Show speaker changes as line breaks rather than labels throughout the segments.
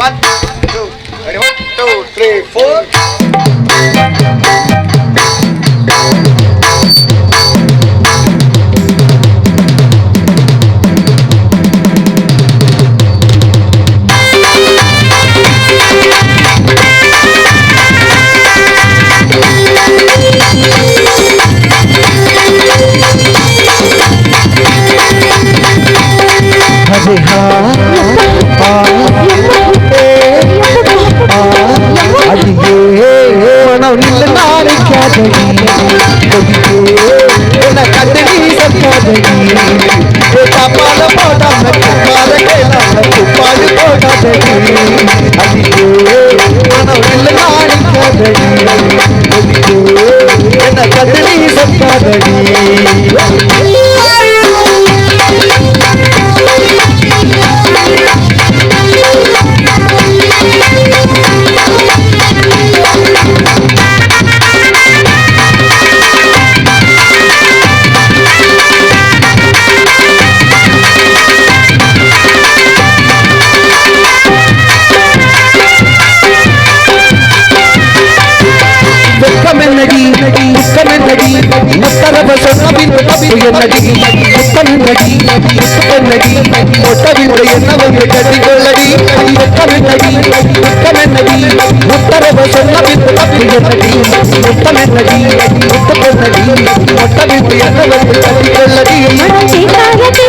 One, two, ready, one, two, three, four. என்ன கண்டடி சத்தாதடி தப்பால போடாம துப்பால கேளாம துப்பாடு போடாதடி. சொன்னபின் என்னடி துக்கமென்னடி துக்கமென்னடி ஒட்டவில்லை என்னவென்று கட்டிக்கொள்ளடி வெட்கமென்னடி துக்கமென்னடி முத்தரவ சொன்னபின் என்னடி முத்தமென்னடி துக்கமென்னடி ஒட்டவில்லை என்னவென்று கட்டிக்கொள்ளடி மனம்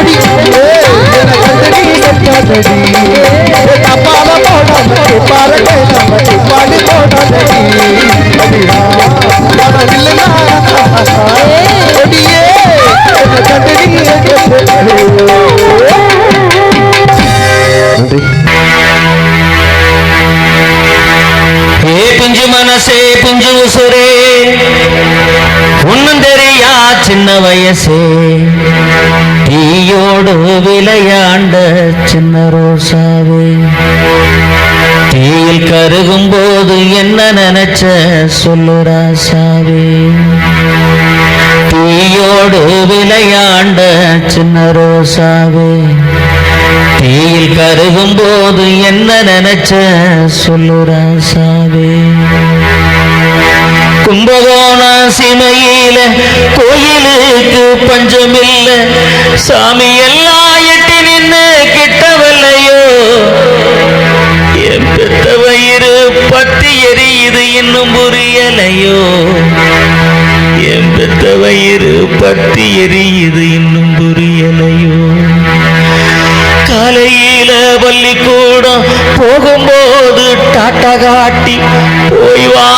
கொடி ஏய் என கண்டடி சத்தாதடி தப்பால போடாம போடாதடி மனம் கொடியே
ஏ மனசே உசுரே ஒன்னும் தெரியா சின்ன வயசே. தீயோடு விளையாண்ட சின்ன ரோசாவே தீயில் கருகும் போது என்ன நினைச்ச சொல்லு ராசாவே தீயோடு விளையாண்ட சின்ன ரோசாவே தீயில் கருகும் போது என்ன நினைச்ச சொல்லு ராசாவே கும்பகோண சிமையில கோயிலுக்கு பஞ்சமில்ல. சாமி எல்லாம் எட்டி நின்று கிட்டவில்லையோ? என் பெத்த வயிறு பத்தி எரியுது இன்னும் புரியலையோ? என் பெத்த வயிறு பத்தி எரியுது இன்னும் புரியலையோ? காலையில பள்ளிக்கூடம் போகும்போது டாட்டா காட்டி போய் வா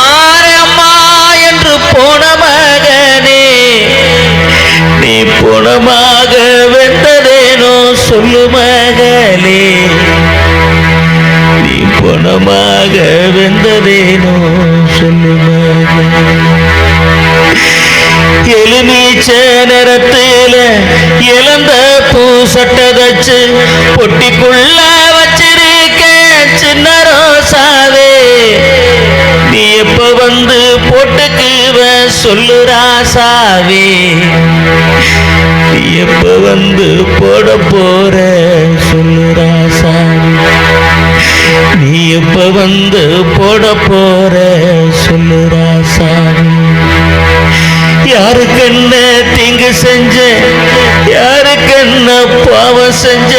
புணமாக வெட்டதேனோ சொல்லு மகளே. நீ புணமாக வெந்ததேனோ சொல்லு எலுமீச்ச நிறத்தில இழந்த பூ சட்டை தச்சு பொட்டிக்குள்ள வச்சிருக்க சின்ன ரோசாவே. நீ எப்ப வந்து போட்டுக்குவ சொல்லு ராசாவே. நீ வந்து போட போற சொல்லு ராசாவே நீ எப்ப வந்து போட போற சொல்லு ராசாவே யாருக்கு என்ன தீங்கு செஞ்ச யாருக்கு என்ன பாவம் செஞ்ச?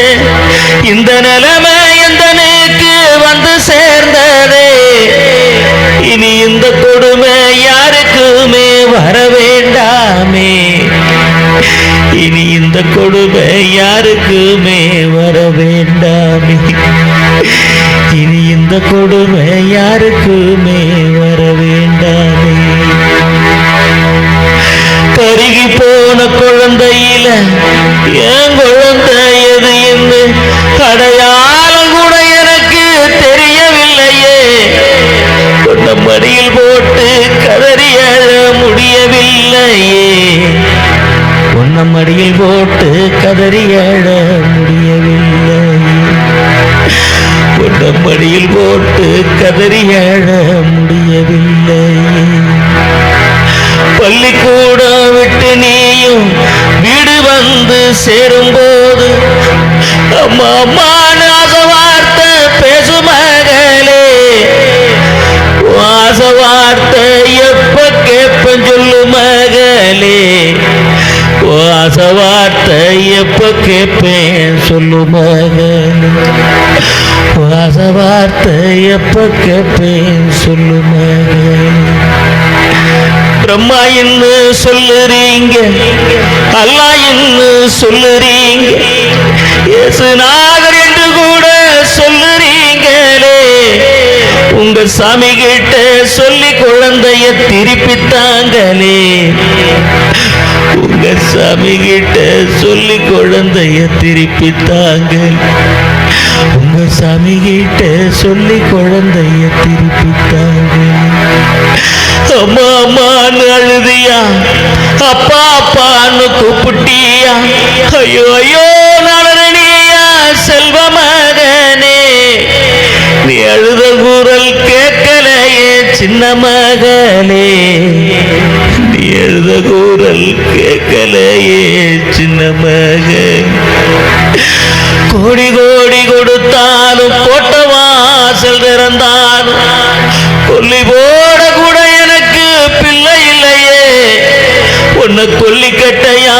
இந்த நிலைமை எந்தனுக்கு வந்து சேர்ந்ததே? இனி இந்த கொடுமை யாருக்குமே வரவே இனி இந்த கொடுமை யாருக்குமே வர வேண்டாமே? இனி இந்த கொடுமை யாருக்குமே வர வேண்டாமே? கருகி போன குழந்தையில ஏன் கதறி அழ முடியவில்லை. உன்னை போட்டு கதறி அழ முடியவில்லை. பள்ளிக்கூடம் விட்டு நீயும் வீடு வந்து சேரும்போது அம்மா அம்மா வார்த்தை பேசுமகளே வாச வார்த்தை கேட்பேன் சொல்லு மகளே வார்த்தை எப்ப கேட்பேன் சொல்லு பிரம்மா என்று சொல்லுறீங்க? அல்லா என்ன சொல்லுறீங்க? இயேசுநாதர் என்று கூட சொல்லுறீங்களே. உங்க சாமி கிட்ட சொல்லி குழந்தைய திருப்பித்தாங்களே. சாமி கிட்ட சொல்லி குழந்தைய திருப்பி தாங்க. உங்க சாமி கிட்ட சொல்லி குழந்தைய திருப்பி தாங்க. அம்மா அம்மான்னு அழுதியா? அப்பா அப்பான்னு கூப்பிட்டியா? ஐயோ ஐயோ நலரணியா செல்வ மகனே நீ அழுத குரல் கேட்கலையே சின்ன மகனே. எழுத குரல் கேட்கலையே சின்ன மகன். கோடி கோடி கொடுத்தாலும் கோட்ட வாசல் திறந்தாலும் கொல்லி போட கூட எனக்கு பிள்ளை இல்லையே. உன்னை கொல்லி கட்டையா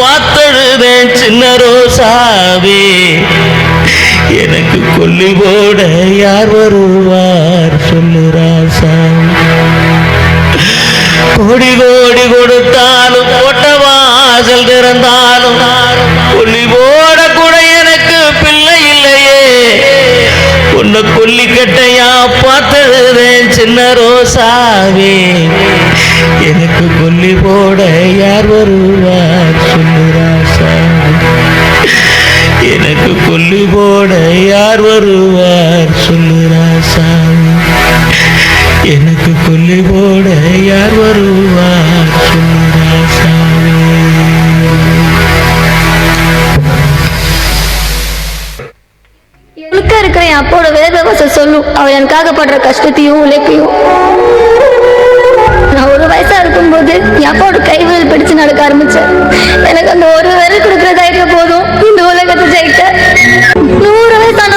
பார்த்தழுதேன் சின்ன ரோசாவே. எனக்கு கொல்லி போட யார் வருவார் சொல்லு சாமி கோடி கோடி வாசல் கொல்லி போட கூட எனக்கு பிள்ளை இல்லையே. உன்னை கொல்லி கட்டையா பார்த்ததுதேன் சின்ன ரோசாவே. எனக்கு கொல்லி போட யார் வருவார் சொல்லு எனக்கு கொல்லி போட யார் வருவார்
இருக்கிற என் அப்போட வேதவசம் சொல்லும் அவள் எனக்காக படுற கஷ்டத்தையும் உழைப்பையும். நான் ஒரு வயசா இருக்கும்போது என் அப்பாவோட கைவிரல் பிடிச்சு நடக்க ஆரம்பிச்சேன். எனக்கு அந்த ஒரு விரல் கொடுக்குற தைரியம் போதும். இந்த உலகத்தை ஜெயிக்க. நூறு வயசான